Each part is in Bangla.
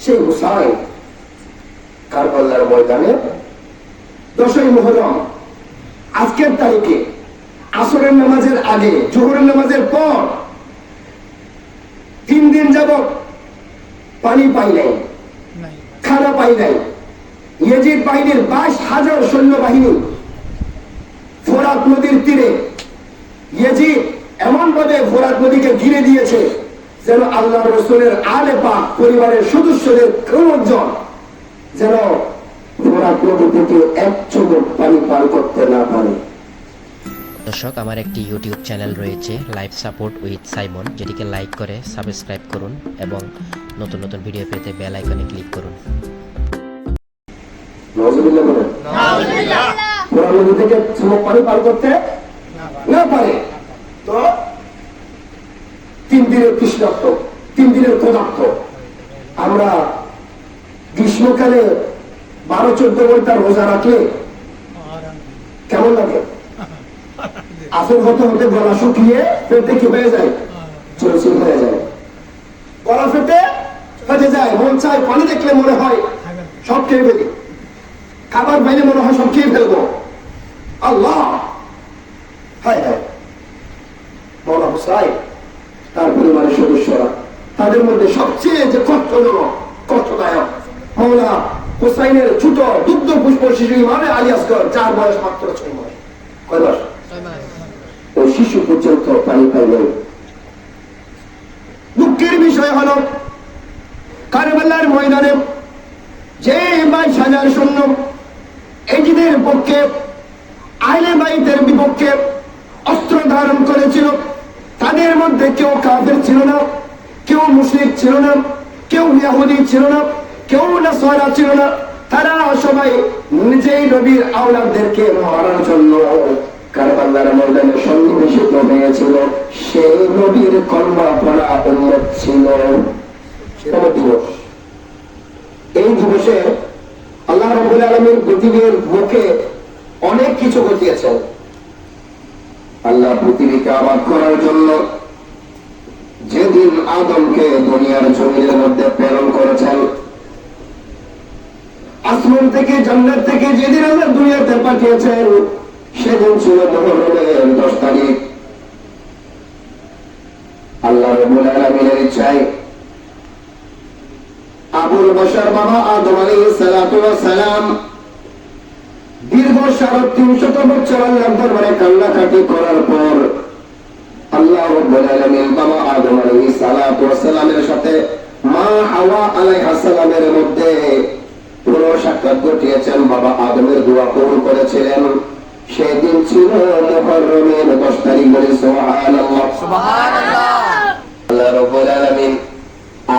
সেই হুসাইন কারবাল্লার ময়দানে দশই মোহরম আজকের তারিখে আসরের নামাজের আগে জোহরের নামাজের পর তিন দিন যাব পানি পাই নাই খানা পাই নাই। ইয়েজিদ বাহিনীর বাইশ হাজার সৈন্যবাহিনী ফোরাত নদীর তীরে ইয়েজিদ এমন ভাবে ফোরাত নদীকে ঘিরে দিয়েছে যেন আল্লাহ রসুলের আলে পাক পরিবারের সদস্যদের ক্রমজন যেন ফোরাত নদী থেকে এক চুমুক পানি পান করতে না পারে। দর্শক আমার একটি ইউটিউব চ্যানেল রয়েছে লাইভ সাপোর্ট উইথ সাইমন যেটিকে লাইক করে সাবস্ক্রাইব করুন এবং নতুন নতুন ভিডিও পেতে বেল আইকনে ক্লিক করুন। থেকে পানি পান করতে না পারে। তো তিন দিনের কৃষ্ণাক্ত তিন দিনের ক্ষুধাক্ত আমরা গ্রীষ্মকালে বারো, চোদ্দ ঘণ্টা রোজা রাখলে কেমন লাগে? আসল হতে হতে গলা শুকিয়ে পেটে কি হয়ে যায়? চলছিল হয়ে যায়। গলা ফেটে ফেটে যায়, মন চায়, পানি দেখলে মনে হয় সব খেয়ে ফেলি। খাবার বাইরে মনে হয় সব খেয়ে ফেলব। আল্লাহ! হায় হায়। মৌলা হুসাইন তার পরিবারের সদস্যরা। তাদের মধ্যে সবচেয়ে যে কষ্টজনক কষ্টদায়ক মৌলা হুসাইনের ছোট দুগ্ধ পুষ্প শিশু ইমামে আলী আসগর যার বয়স মাত্র ছয় মাস। কয় মাস? ওই শিশু পর্যন্ত পানি পাইলেন দুঃখের বিষয় হল কারবাল্লার ময়দানে যে বাইশ হাজার সৈন্য এজিদের পক্ষে আইলে বাইতের বিপক্ষে অস্ত্র ধারণ করেছিল তাদের মধ্যে কেউ কাফের ছিল না, কেউ মুশরিক ছিল না, কেউ ইয়াহুদি ছিল না, কেউ নাসারা ছিল না। তারা সবাই নিজেই নবীর আওলাদদেরকে মারার জন্য ময়দানে সন্নিবেশিত হয়েছিল। সেই নবীর কলমা পড়া ছিল। দিবস এই দিবসে আল্লাহ রবুল আলমীর পৃথিবীর মুখে অনেক কিছু ঘটিয়েছেন। আল্লাহ পৃথিবীকে আবাদ করার জন্য যেদিন আদমকে দুনিয়ার জমির মধ্যে প্রেরণ করেছেন, আসমান থেকে, জান্নাত থেকে যেদিন আল্লাহ দুনিয়াতে পাঠিয়েছেন, সেদিন ছিল মহরমের দশ তারিখ। আল্লাহ আলমিনের ইচ্ছায় আবুল বসার বাবা আদম আলী সালাম দীর্ঘ সাড়ে তিনশত বছর আল্লাহ দরবারে কান্নাকাটি করার পর আল্লাহ রব্বুল আলামিন বাবা আদম আলাইহিস সালাতু সাথে মা হাওয়া আলাইহিস সালামের মধ্যে পুরো সাক্ষাৎ ঘটিয়েছেন। বাবা আদমের দোয়া কবুল করেছিলেন। সেদিন ছিল মুহররমের 10 তারিখ বলে সুবহানাল্লাহ। আল্লাহ রব্বুল আলামিন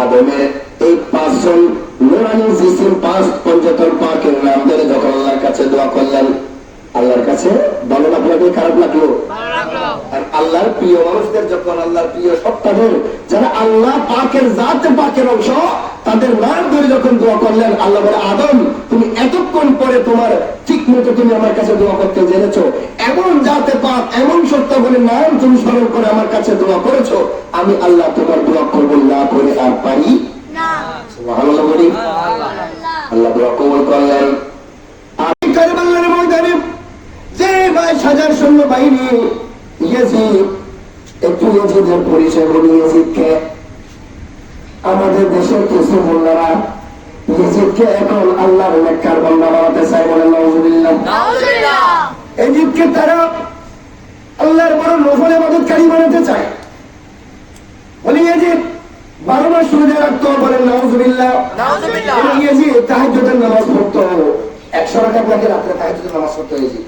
আদমের এই পাঁচজন আল্লাহ আদম, তুমি এতক্ষণ পরে তোমার ঠিক মতো তুমি আমার কাছে দোয়া করতে জেনেছো। এমন জাতে পাক, এমন সত্তা বলে নাম তুমি স্মরণ করে আমার কাছে দোয়া করেছ। আমি আল্লাহ তোমার দোয়া কবুল না করে আর পারি আল্লাহ দোয়া কবুল করলেন আমি কারবালার ময়দানে যে বাইশ হাজার সৈন্য বাহিনী ইয়াজিদ একটু ইয়াজিদের পরিচয় বলি ইয়াজিদকে আমাদের দেশের কিছু মোল্লারা ইয়াজিদকে এখন আল্লাহর মেক্কার বান্দা বানাতে চায় বলেন নাউজুবিল্লাহ ইয়াজিদকে তারা আল্লাহর বড় নফল ইবাদতকারী বানাতে চায় বলি ইয়াজিদ বারো মাস রোজা রাখতো বলেন নাউজুবিল্লাহ। তাহাজ্জুদের নামাজ পড়তো একশো রাকাত লাগে রাত্রে তাহাজ্জুদের নামাজ পড়তো ইয়াজিদ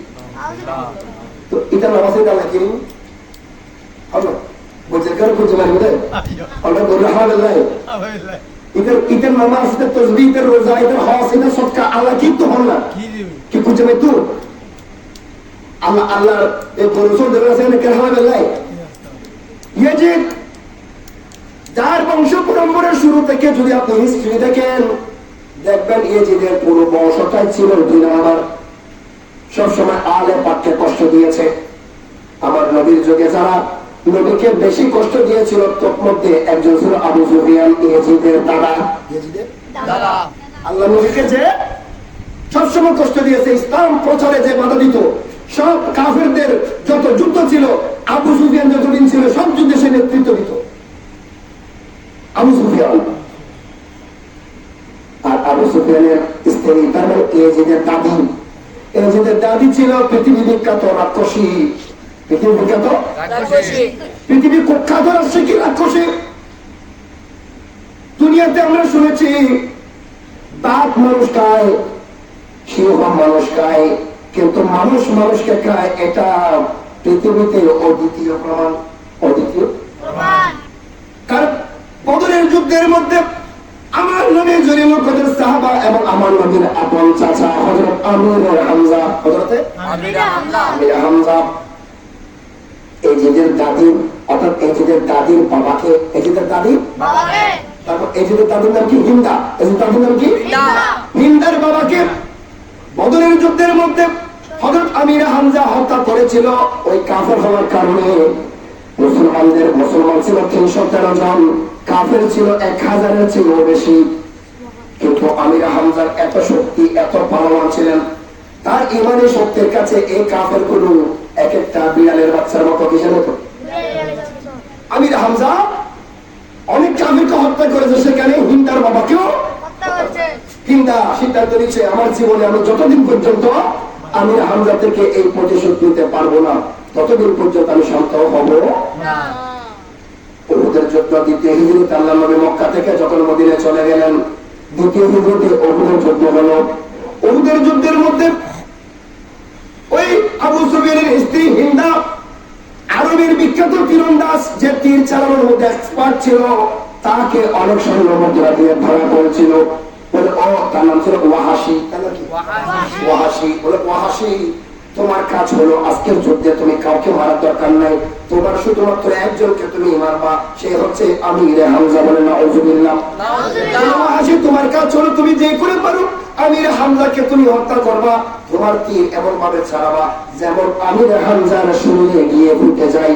তো এটা নামাজের কালা কিনি হলো কেন খুঁজে ইদের ঈদের নামাজ তসবিহ ইদের রোজা হজ ইদের সদকা আল্লাহ কি তো হল না কি খুঁজে মাই তুই আল্লাহ আল্লাহ এই বরসুল দেবেন আছে না আলহামদুলিল্লাহ ইয়ে যে যার বংশ পরম্পরার শুরু থেকে যদি আপনি হিস্ট্রি দেখেন দেখবেন ইয়েজিদের পুরো বংশটাই ছিল দুই নাম্বার। সবসময় আলে পাককে কষ্ট দিয়েছে। আমার নবীর যুগে যারা নবীকে বেশি কষ্ট দিয়েছিল তোর মধ্যে একজন ছিল আবু সুফিয়ান ইয়েজিদের দাদা। দাদা। আল্লাহ নবীকে যে সবসময় কষ্ট দিয়েছে ইসলাম প্রচারে যে বাধা দিত সব কাফেরদের যত যুদ্ধ ছিল আবু সুফিয়ান যতদিন ছিল সব যুদ্ধে সে নেতৃত্ব দিত। আবু সুফিয়ান। আর আবু সুফিয়ানের স্ত্রী তার মানে এজিদের দাদি। এজিদের দাদি ছিল পৃথিবী বিখ্যাত রাক্ষসী। পৃথিবী বিখ্যাত? পৃথিবী কুখ্যাত রাক্ষসী রাক্ষসী। দুনিয়াতে আমরা শুনেছি বাঘ মানুষ খায় সিংহ মানুষ খায় কিন্তু মানুষ মানুষকে খায় এটা পৃথিবীতে অদ্বিতীয় প্রমাণ। অদ্বিতীয়? বদরের যুদ্ধের মধ্যে আমার নবী জরিমুল কদর সাহাবা এবং আমার নবীর আপন চাচা হযরত আমির হামজা। হযরতে? আমিরা হামজা। এই এজিদের দাদি অর্থাৎ এই এজিদের দাদির বাবাকে এই এজিদের দাদি? বাবাকে। তারপর এজিদের দাদির নাম কি? হিন্দা। এই এজিদের দাদির নাম কি? হিন্দা। হিন্দার বাবাকে বদরের যুদ্ধের মধ্যে হযরত আমির হামজা হত্যা করেছিল। ওই কাফের হওয়ার কারণে মুসলমানদের মুসলমান ছিল তিনশো তেরো জন। কাফের ছিল এক হাজারের চেয়েও বেশি। কিন্তু আমির হামজার এত শক্তি এত পালমান ছিলেন তার ইমানি শক্তির কাছে এই কাফেরগুলো এক একটা বিড়ালের বাচ্চার মতো কিসের মতো? আমির হামজা অনেক কাফিরকে হত্যা করেছে সেখানে হিন্দার বাবাকেও হিন্দা সিদ্ধান্ত নিচ্ছে আমার জীবনে আমি যতদিন পর্যন্ত আমির হামজা থেকে এই প্রতিশোধ নিতে পারব না ততদিন পর্যন্ত আমি শান্ত হব। না। যুদ্ধ দ্বিতীয় হিজড়িতে আল্লাহ নবী মক্কা থেকে যখন মদিনে চলে গেলেন দ্বিতীয় হিজড়িতে ওহুদের যুদ্ধ হলো। ওহুদের যুদ্ধের মধ্যে ওই আবু সুবিয়ানের স্ত্রী হিন্দা আরবের বিখ্যাত তীরন্দাজ যে তীর চালানোর মধ্যে এক্সপার্ট ছিল তাকে অনেক দিয়ে ধরা করেছিল বলে ও তার নাম ছিল ওয়াহাসি তার নাম কি? ওয়াহাসি। ওয়াহাসি বলে ওয়াহাসি তোমার কাজ হলো আজকের যুদ্ধে তুমি কাউকে মারার দরকার নাই। তোমার শুধুমাত্র একজনকে তুমি মারবা সে হচ্ছে আমি রে হামজা বলে না অজুবিল্লাহ ওয়াহাসি তোমার কাজ হলো তুমি যে করে পারো আমির হামজাকে তুমি হত্যা করবা তোমার তীর এমন ভাবে ছাড়াবা যেমন আমির হামজার শরীরে গিয়ে যায়।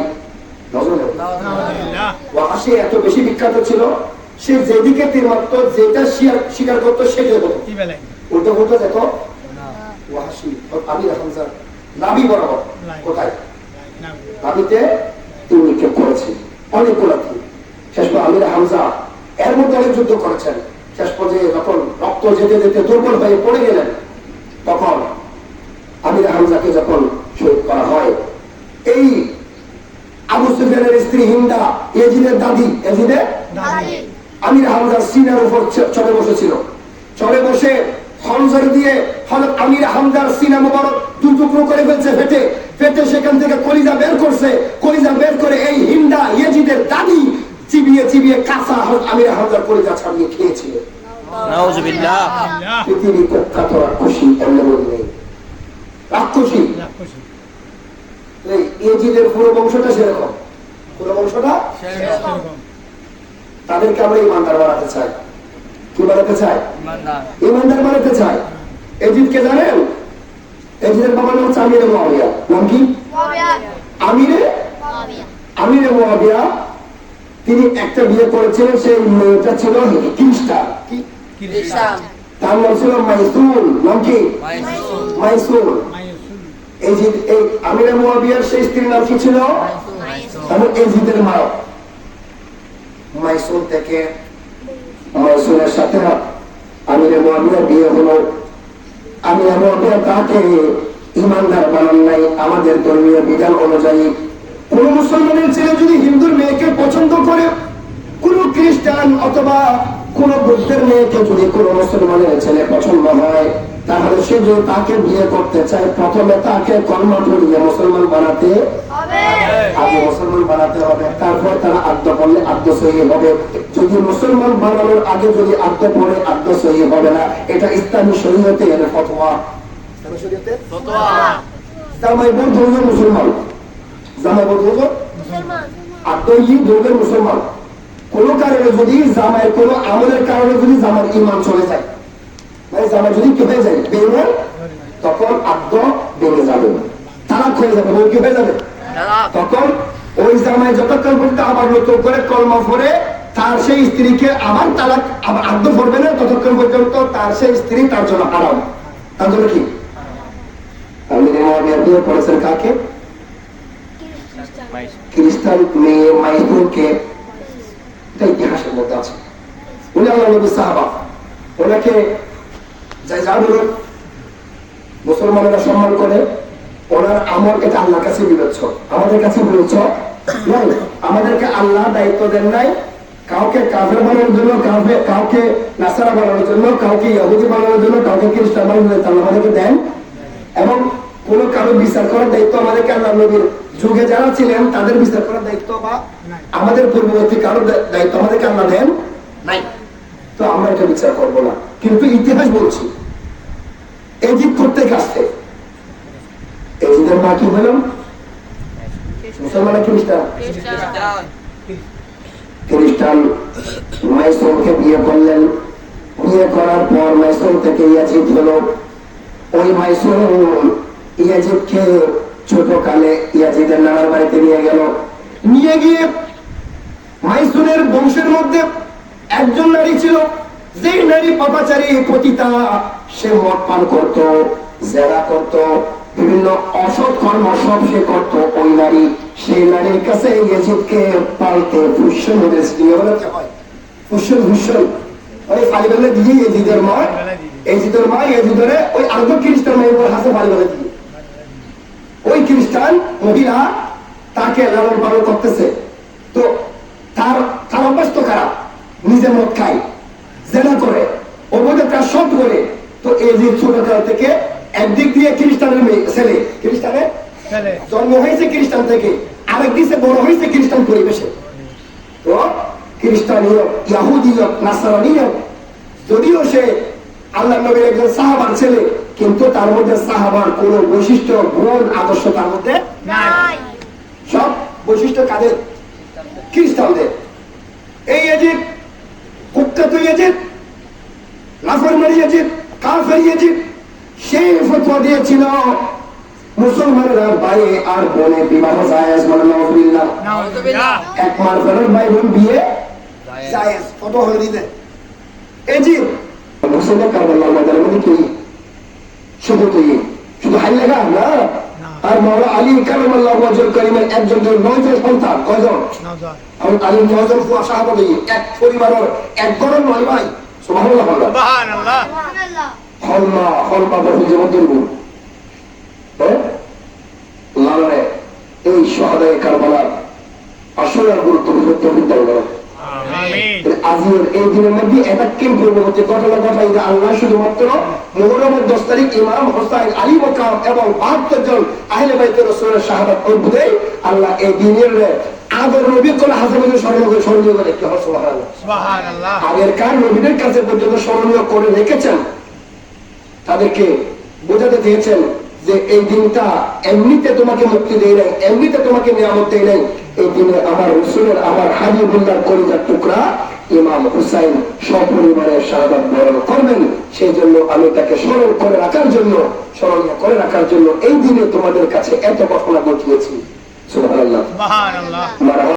এত বেশি বিখ্যাত ছিল সে যেদিকে তীর মারত যেটা স্বীকার করতো সেটাই হতো উল্টো দেখো। ওয়াহাসি আমির হামজার নাবি বরাবর। কোথায়? নাবিতে তিনি নিক্ষেপ করেছে অনেকগুলো শেষ পর আমির হামজা এর মধ্যে অনেক যুদ্ধ করেছেন। শেষ পর্যায়ে যখন রক্ত যেতে যেতে দুর্বল হয়ে পড়ে গেলেন তখন আমির হামজাকে যখন শহীদ করা হয় এই আবু সুফিয়ানের স্ত্রী হিন্দা এজিদের দাদি এজিদের আমির হামজার সিনার উপর চ- চড়ে বসেছিল। চলে বসে খঞ্জর দিয়ে আমির হামজার সিনা মোবারক দু টুকরো করে ফেলছে ফেটে। ফেটে সেখান থেকে কলিজা বের করছে। কলিজা বের করে এই হিন্দা ইয়েজিদের দাদি চিবিয়ে চিবিয়ে কাঁচা আমির হামজার কলিজা ছাড়িয়ে খেয়েছিল পৃথিবী কুখ্যাত রাক্ষসী এমনি নেই। রাক্ষসী? ইয়েজিদের পুরো বংশটা সেরকম। পুরো বংশটা তাদেরকে আমরা ইমানদার বানাতে চাই। কি বানাতে চাই? ইমানদার। ইমানদার বানাতে চাই। এজিদকে জানেন? এজিদের বাবার নাম হচ্ছে আমিরে মোয়াবিয়া নাম কি? আমিরে? আমিরে মোয়াবিয়া তিনি একটা বিয়ে করেছিলেন সেই মেয়েটা ছিল খ্রিস্টান তার নাম ছিল মাইসুল। নাম কি? মাইসুল। এই এই আমিরে মোয়াবিয়ার সেই স্ত্রীর নাম কি ছিল? এবং এজিদের মা মাইসুল থেকে মাইসুলের সাথে আমিরে মোয়াবিয়ার বিয়ে হলো। আমিরে আমাকে তাকে ইমানদার বানান নাই, আমাদের ধর্মীয় বিধান অনুযায়ী। কোন মুসলমানের ছেলে যদি হিন্দুর মেয়েকে পছন্দ করে, কোন খ্রিস্টান অথবা কোন বুদ্ধের মেয়েকে যদি কোন মুসলমানের ছেলে পছন্দ হয়, তাহলে সে যদি তাকে বিয়ে করতে চায়, প্রথমে তাকে কর্ম মুসলমান বানাতে আগে মুসলমান বানাতে হবে। তারপর তারা আদ্য পড়লে আদ্য সহি হবে। যদি মুসলমান বানানোর আগে যদি আদ্য পড়ে আদ্য সহি হবে না। এটা ইসলামী শরীয়তে এর ফতোয়া। জামাই বোন মুসলমান। জামাই বোন কোন কারণে যদি জামাইয়ের কোন আমলের কারণে যদি জামার ইমান চলে যায় মানে জামাই যদি কি হয়ে যায় তখন আদ্য বেড়ে যাবে। তারা হয়ে যাবে ও কি হয়ে যাবে। তখন ওই জামাই যতক্ষণ পর্যন্ত আবার নতুন করে কর্ম করে তার সেই স্ত্রীকে আবার তালাক আদ্য করবে না, ততক্ষণ পর্যন্ত তার সেই স্ত্রী তার জন্য আরাম তার জন্য কি? বলুন, মুসলমানেরা সম্মান করে ওনার আমল এটা আল্লাহর কাছে বিবেচ্য আমাদের কাছে নয় আমাদেরকে আল্লাহ দায়িত্ব দেন নাই। কাউকে কাফের বানানোর জন্য, কাউকে কাউকে নাসারা বানানোর জন্য, কাউকে ইহুদি বানানোর জন্য, কাউকে খ্রিস্টান বানানোর জন্য আমাদেরকে দেন। এবং কোন কারও বিচার করার দায়িত্ব আমাদেরকে আল্লাহ নবীর যুগে যারা ছিলেন, তাদের বিচার করার দায়িত্ব বা আমাদের পূর্ববর্তী কারও দা- দায়িত্ব আমাদেরকে আল্লাহ দেন? নাই। তো আমরা এটা বিচার করব না। কিন্তু ইতিহাস বলছি এজিদ প্রত্যেক আসছে। এজিদের মা কি খ্রিস্টান খ্রিস্টান মাইসোরকে বিয়ে করলেন। বিয়ে করার পর মাইসোর থেকে ইয়াজিদ হলো ওই মাইসোর ইয়াজিদকে ছোট কালে ইয়াজিদের নানার বাড়িতে নিয়ে গেল। নিয়ে গিয়ে মাইসুরের বংশের মধ্যে একজন নারী ছিল। যেই নারী পাপাচারী, পতিতা, সে মদ পান করত, জেরা করত। বিভিন্ন অসৎ কর্ম সব সে করত, ওই নারী, সেই নারীর কাছে দিয়ে বলাতে হয় ফুসন ভূষণ। ওই ইয়েজিদের মা ইয়েজিদের মা ইয়েজিদের ওই খ্রিস্টান মেয়ের হাসে ওই খ্রিস্টান মহিলা তাকে লালন পালন করতেছে। তো তার তার খারাপ, নিজে মদ খায়, জেনা করে, অবৈধ কাজ করে। তো এই যে ছোটকাল থেকে একদিক দিয়ে খ্রিস্টানের মেয়ে ছেলে। খ্রিস্টানের জন্ম হয়েছে খ্রিস্টান থেকে আরেক দিকে বড় হয়েছে খ্রিস্টান পরিবেশে। তো খ্রিস্টানীয় ইয়াহুদীয় নাসারানীয় যদিও সে আল্লাহ নবীর একজন সাহাবার ছেলে কিন্তু তার মধ্যে সাহাবার কোন বৈশিষ্ট্য গুণ আদর্শ তার মধ্যে সব বৈশিষ্ট্য কাদের? খ্রিস্টানদের। এই এজিদ কুখ্যাত এজিদ লাফরমারি এজিদ কাফের এজিদ সেই ফতোয়া দিয়েছিল মুসলমানেরা ভাই আর বোনে বিবাহ জায়েজ মানে নাউজুবিল্লাহ। এক মাস ধরে ভাই বোন বিয়ে জায়েজ। কত হলে দিতে। এজিদ মুসলমান কারবাল্লাহ ময়দানের মধ্যে কি? শুধু তুই শুধু হাই লাগা না। আর মাওলা আলী কালামাল্লাহ ওয়াজুল করিমের একজন জন নয়জন সন্তান। কয়জন? আমি আলী নয়জন ফুয়া সাহাবা এক পরিবারের এক গরম নয় ভাই। সুবহানাল্লাহ। বললাম হলমা হলমা বহু দুর্গুণ লালনে এই সহাদায় কারবালার আসলে আর গুরুত্ব গুরুত্ব বিদ্যাল করা এই দিনের মধ্যে এটা কেম হচ্ছে ঘটনা ঘটাই যে আল্লাহ শুধুমাত্র মোহরমের দশ তারিখ ইমাম হোসাইন আলী মকাম এবং বাহাত্তর জন আহলে বাইতের রসুলের শাহাদাত অদ্ভুতে আল্লাহ এই দিনের আদর নবী কোন হাজার স্মরণ করে স্মরণীয় করে কি হল সুবহানাল্লাহ। আগের কার নবীদের কাছে পর্যন্ত স্মরণীয় করে রেখেছেন। তাদেরকে বোঝাতে চেয়েছেন যে এই দিনটা এমনিতে তোমাকে মুক্তি দেয় নাই এমনিতে তোমাকে নিয়ামত দেয় নাই। এই দিনে আমার রসুলের আমার হাবিবুল্লাহ কলিজার টুকরা ইমাম হুসাইন সপরিবারে শাহাদাত বরণ করবেন। সেই জন্য আমি তাকে স্মরণ করে রাখার জন্য স্মরণীয় করে রাখার জন্য এই দিনে তোমাদের কাছে এত ঘটনা ঘটিয়েছি মারা